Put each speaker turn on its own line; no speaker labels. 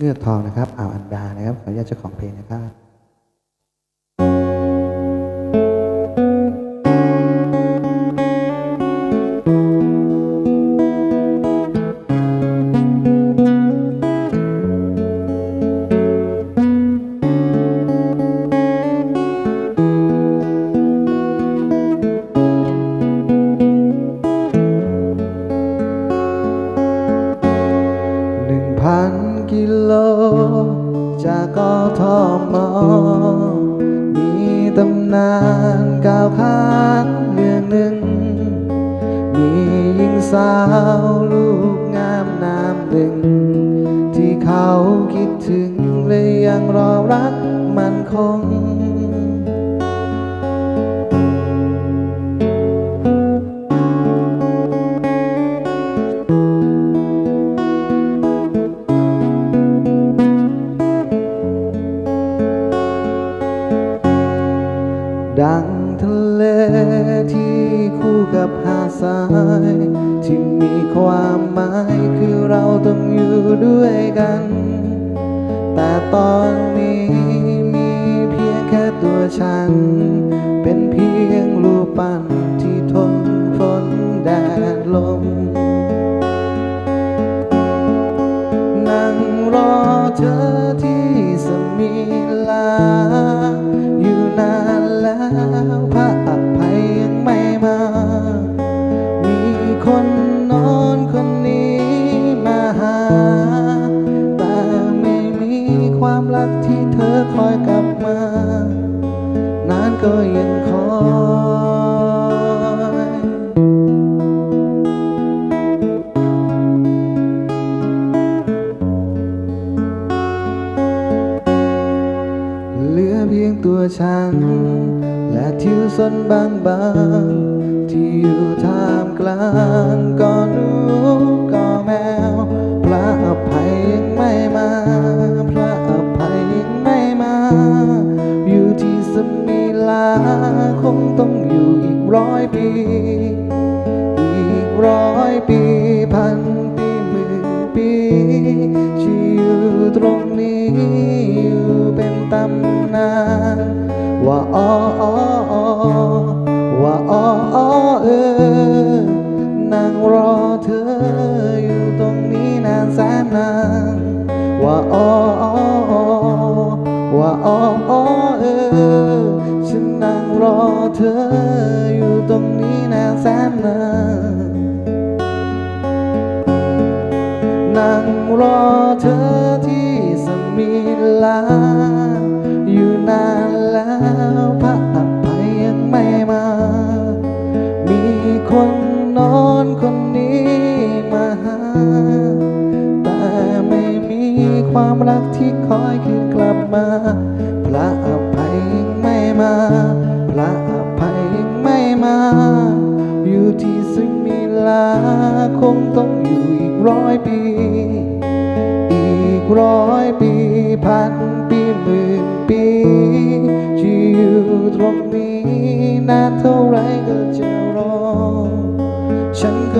เงือกทองนะครับอ่าวอันดานะครับขออนุญาตเจ้าของเพลงนะครับหนึ่งพัน จากกทมมีตำนานก้าวข้านเรื่องหนึ่ง มีหญิงสาวลูกงามน้ำหนึ่ง ที่เขาคิดถึงและยังรอรัก ดังทะเลที่คู่กับหาดทราย ที่มีความหมายคือเราต้องอยู่ด้วยกัน แต่ตอนนี้มีเพียงแค่ตัวฉัน เป็นเพียงรูปปั้นที่ทนฝนแดดลม นั่งรอเธอที่สมีลาอยู่นาน หา แต่ไม่มีความรักที่เธอคอยกลับมา นานก็ยังคอยเหลือเพียงตัวฉัน และทิวสนบางบางๆที่อยู่ท่ามกลางก่อนหนูก่อแคงต้องอยู่อีกร้อยปี อีกร้อยปีพันปีหมื่นปีที่อยู่ตรงนี้อยู่เป็นตำนานว่าอ้ออออ้อว่าอ้ออ้อเออนางรอเธออยู่ตรงนี้นานแสนนานว่าอ้ออ้ออ้อ เธออยู่ตรงนี้นานแสนนานนั่งรอเธอที่สมีลา อยู่นานแล้วพระอภัยยังไม่มา มีคนนอนคนนี้มาหา แต่ไม่มีความรักที่คอยคืนกลับมา พระอภัยยังไม่มา คงต้องอยู่อีกร้อยปี อีกร้อยปีพันปีหมื่นปีจะอยู่ตรงนี้นานเท่าไรก็จะรอ ฉันก็